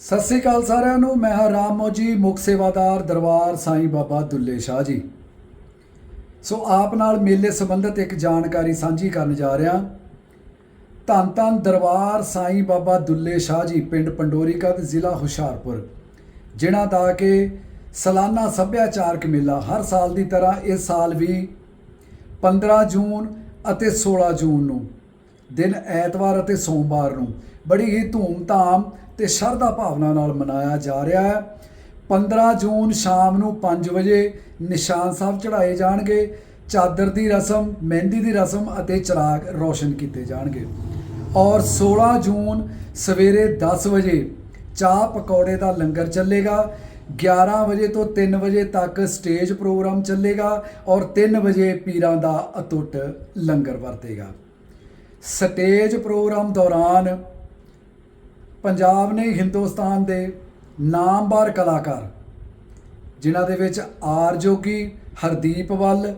ਸਤਿ ਸ੍ਰੀ ਅਕਾਲ ਸਾਰਿਆਂ ਨੂੰ, ਮੈਂ ਹਾਂ ਰਾਮ ਮੋਜੀ ਮੁੱਖ ਸੇਵਾਦਾਰ ਦਰਬਾਰ ਸਾਈਂ ਬਾਬਾ ਦੁੱਲੇ ਸ਼ਾਹ ਜੀ। ਸੋ ਆਪ ਨਾਲ ਮੇਲੇ ਸੰਬੰਧਿਤ ਇੱਕ ਜਾਣਕਾਰੀ ਸਾਂਝੀ ਕਰਨ ਜਾ ਰਿਹਾ। ਧੰਨ ਧੰਨ ਦਰਬਾਰ ਸਾਈਂ ਬਾਬਾ ਦੁੱਲੇ ਸ਼ਾਹ ਜੀ, ਪਿੰਡ ਪੰਡੋਰੀ ਕਾ ਜ਼ਿਲ੍ਹਾ ਹੁਸ਼ਿਆਰਪੁਰ, ਜਿਨ੍ਹਾਂ ਦਾ ਕਿ ਸਾਲਾਨਾ ਸੱਭਿਆਚਾਰਕ ਮੇਲਾ ਹਰ ਸਾਲ ਦੀ ਤਰ੍ਹਾਂ ਇਸ ਸਾਲ ਵੀ 15 ਜੂਨ ਅਤੇ 16 ਜੂਨ ਨੂੰ, ਦਿਨ ਐਤਵਾਰ ਅਤੇ ਸੋਮਵਾਰ ਨੂੰ, ਬੜੀ ਹੀ ਧੂਮ-ਧਾਮ ਤੇ ਸ਼ਰਧਾ ਭਾਵਨਾ ਨਾਲ ਮਨਾਇਆ ਜਾ ਰਿਹਾ ਹੈ। 15 ਜੂਨ ਸ਼ਾਮ ਨੂੰ 5 ਵਜੇ ਨਿਸ਼ਾਨ ਸਾਹਿਬ ਚੜਾਏ ਜਾਣਗੇ। ਚਾਦਰ ਦੀ ਰਸਮ, ਮਹਿੰਦੀ ਦੀ ਰਸਮ ਅਤੇ ਚਿਰਾਗ ਰੋਸ਼ਨ ਕੀਤੇ ਜਾਣਗੇ। ਔਰ 16 ਜੂਨ ਸਵੇਰੇ 10 ਵਜੇ ਚਾਹ ਪਕੌੜੇ ਦਾ ਲੰਗਰ ਚੱਲੇਗਾ। 11 ਵਜੇ ਤੋਂ 3 ਵਜੇ ਤੱਕ ਸਟੇਜ ਪ੍ਰੋਗਰਾਮ ਚੱਲੇਗਾ ਔਰ 3 ਵਜੇ ਪੀਰਾਂ ਦਾ ਅਟੁੱਟ ਲੰਗਰ ਵਰਤੇਗਾ। ਸਟੇਜ ਪ੍ਰੋਗਰਾਮ ਦੌਰਾਨ ਪੰਜਾਬ ਨੇ ਹਿੰਦੁਸਤਾਨ ਦੇ ਨਾਮਵਰ ਕਲਾਕਾਰ, ਜਿਨ੍ਹਾਂ ਦੇ ਵਿੱਚ ਆਰ ਜੋਗੀ, ਹਰਦੀਪ ਵੱਲ,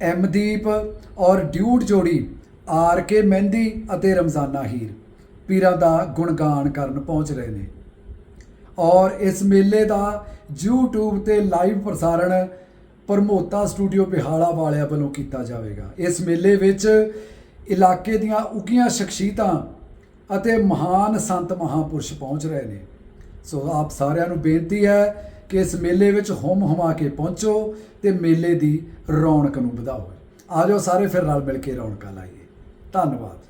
ਐਮਦੀਪ ਔਰ ਡਿਊਟ ਜੋੜੀ, ਆਰ ਕੇ ਮਹਿੰਦੀ ਅਤੇ ਰਮਜ਼ਾਨਾ ਹੀਰ, ਪੀਰਾਂ ਦਾ ਗੁਣਗਾਨ ਕਰਨ ਪਹੁੰਚ ਰਹੇ ਨੇ। ਔਰ ਇਸ ਮੇਲੇ ਦਾ YouTube ਤੇ ਲਾਈਵ ਪ੍ਰਸਾਰਣ ਪ੍ਰਮੋਤਾ ਸਟੂਡੀਓ ਬਿਹਾਲਾ ਵਾਲਿਆਂ ਵੱਲੋਂ ਕੀਤਾ ਜਾਵੇਗਾ। ਇਸ ਮੇਲੇ ਵਿੱਚ ਇਲਾਕੇ ਦੀਆਂ ਉਕੀਆਂ ਸ਼ਖਸੀਅਤਾਂ ਅਤੇ ਮਹਾਨ ਸੰਤ ਮਹਾਪੁਰਸ਼ ਪਹੁੰਚ ਰਹੇ ਨੇ। ਸੋ ਆਪ ਸਾਰਿਆਂ ਨੂੰ ਬੇਨਤੀ ਹੈ ਕਿ ਇਸ ਮੇਲੇ ਵਿੱਚ ਹਮ ਹਮਾ ਕੇ ਪਹੁੰਚੋ ਤੇ ਮੇਲੇ ਦੀ ਰੌਣਕ ਨੂੰ ਵਧਾਓ। ਆਜੋ ਸਾਰੇ ਫਿਰ ਨਾਲ ਮਿਲ ਕੇ ਰੌਣਕਾਂ ਲਾਈਏ। ਧੰਨਵਾਦ।